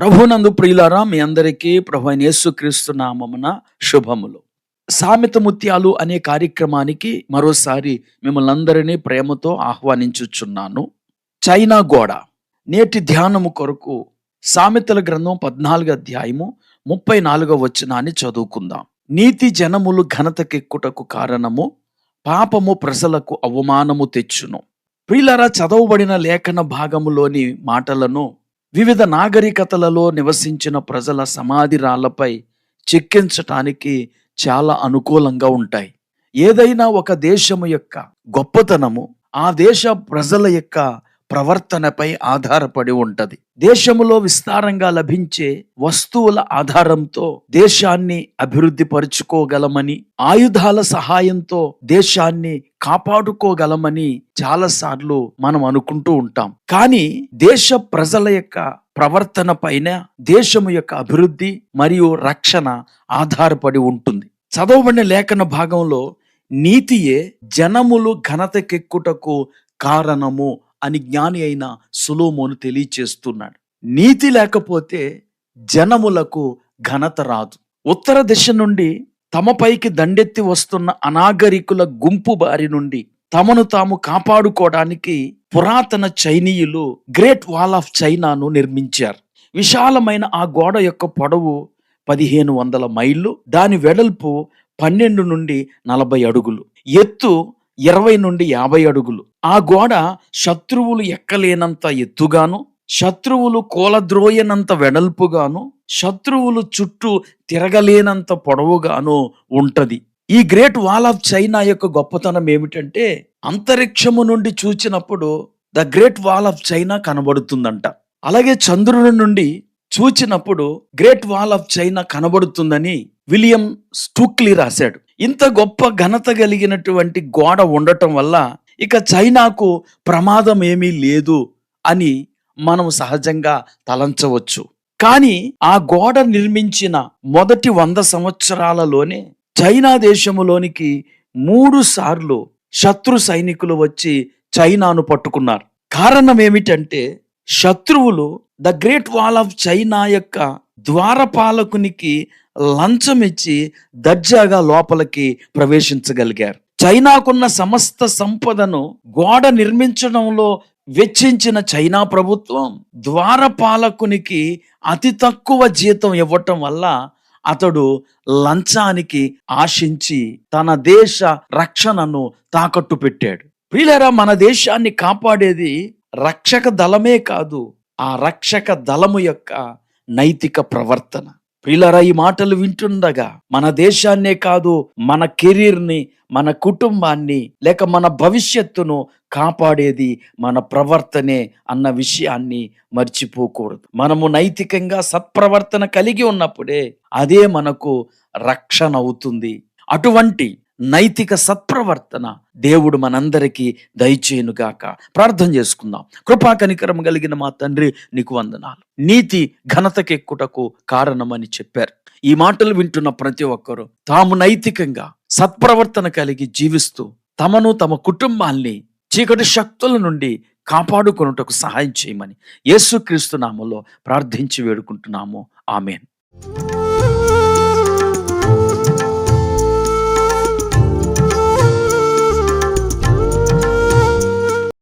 ప్రభునందు ప్రియులారా మీ అందరికీ ప్రభు అయిన యేసుక్రీస్తు నామమున శుభములు. సామెత ముత్యాలు అనే కార్యక్రమానికి మరోసారి మిమ్మల్ని అందరినీ ప్రేమతో ఆహ్వానించుచున్నాను. చైనా గోడ. నేటి ధ్యానము కొరకు సామెతల గ్రంథం పద్నాలుగు అధ్యాయము ముప్పై నాలుగో వచనాన్ని చదువుకుందాం. నీతి జనములు ఘనతకెక్కుటకు కారణము పాపము ప్రజలకు అవమానము తెచ్చును. ప్రియులారా చదవబడిన లేఖన భాగములోని మాటలను వివిధ నాగరికతలలో నివసించిన ప్రజల సమాధి రాళ్ళపై చెక్కించటానికి చాలా అనుకూలంగా ఉంటాయి. ఏదైనా ఒక దేశము యొక్క గొప్పతనము ఆ దేశ ప్రజల యొక్క ప్రవర్తనపై ఆధారపడి ఉంటది. దేశములో విస్తారంగా లభించే వస్తువుల ఆధారంతో దేశాన్ని అభివృద్ధి పరుచుకోగలమని ఆయుధాల సహాయంతో దేశాన్ని కాపాడుకోగలమని చాలాసార్లు మనం అనుకుంటూ ఉంటాం. కానీ దేశ ప్రజల యొక్క ప్రవర్తన పైన దేశము యొక్క అభివృద్ధి మరియు రక్షణ ఆధారపడి ఉంటుంది. చదవబడిన లేఖన భాగంలో నీతియే జనములు ఘనతకెక్కుటకు కారణము అని జ్ఞాని అయిన సులోమోను తెలియచేస్తున్నాడు. నీతి లేకపోతే జనములకు ఘనత రాదు. ఉత్తర దిశ నుండి తమపైకి దండెత్తి వస్తున్న అనాగరికుల గుంపు బారి నుండి తమను తాము కాపాడుకోవడానికి పురాతన చైనీయులు గ్రేట్ వాల్ ఆఫ్ చైనాను నిర్మించారు. విశాలమైన ఆ గోడ యొక్క పొడవు పదిహేను వందల మైళ్ళు దాని వెడల్పు పన్నెండు నుండి నలభై అడుగులు. ఎత్తు ఇరవై నుండి యాభై అడుగులు. ఆ గోడ శత్రువులు ఎక్కలేనంత ఎత్తుగాను శత్రువులు కోలద్రోయనంత వెడల్పుగాను శత్రువులు చుట్టూ తిరగలేనంత పొడవుగాను ఉంటది. ఈ గ్రేట్ వాల్ ఆఫ్ చైనా యొక్క గొప్పతనం ఏమిటంటే అంతరిక్షము నుండి చూచినప్పుడు the great wall of China కనబడుతుందంట. అలాగే చంద్రుని నుండి చూచినప్పుడు గ్రేట్ వాల్ ఆఫ్ చైనా కనబడుతుందని విలియం స్టూక్లీ రాశాడు. ఇంత గొప్ప ఘనత కలిగినటువంటి గోడ ఉండటం వల్ల ఇక చైనాకు ప్రమాదం ఏమీ లేదు అని మనం సహజంగా తలంచవచ్చు. కానీ ఆ గోడ నిర్మించిన మొదటి వంద సంవత్సరాలలోనే చైనా దేశములోనికి మూడు సార్లు శత్రు సైనికులు వచ్చి చైనాను పట్టుకున్నారు. కారణం ఏమిటంటే శత్రువులు the great wall of China యొక్క ద్వారపాలకునికి లంచం ఇచ్చి దర్జాగా లోపలికి ప్రవేశించగలిగారు. చైనాకున్న సమస్త సంపదను గోడ నిర్మించడంలో వెచ్చించిన చైనా ప్రభుత్వం ద్వారపాలకునికి అతి తక్కువ జీతం ఇవ్వటం వల్ల అతడు లంచానికి ఆశించి తన దేశ రక్షణను తాకట్టు పెట్టాడు. ప్రియులరా మన దేశాన్ని కాపాడేది రక్షక దళమే కాదు ఆ రక్షక దళము యొక్క నైతిక ప్రవర్తన. ప్రియులరా ఈ మాటలు వింటుండగా మన దేశాన్నే కాదు మన కెరీర్ని మన కుటుంబాన్ని లేక మన భవిష్యత్తును కాపాడేది మన ప్రవర్తనే అన్న విషయాన్ని మర్చిపోకూడదు. మనము నైతికంగా సత్ప్రవర్తన కలిగి ఉన్నప్పుడే అదే మనకు రక్షణ అవుతుంది. అటువంటి నైతిక సత్ప్రవర్తన దేవుడు మనందరికీ దయచేయునుగాక. ప్రార్థన చేసుకుందాం. కృపా కనికరం కలిగిన మా తండ్రి నీకు వందనాలు. నీతి ఘనతకెక్కుటకు కారణమని చెప్పారు. ఈ మాటలు వింటున్న ప్రతి ఒక్కరూ తాము నైతికంగా సత్ప్రవర్తన కలిగి జీవిస్తూ తమను తమ కుటుంబాల్ని చీకటి శక్తుల నుండి కాపాడుకొనుటకు సహాయం చేయమని యేసుక్రీస్తు నామంలో ప్రార్థించి వేడుకుంటున్నాము. ఆమెన్.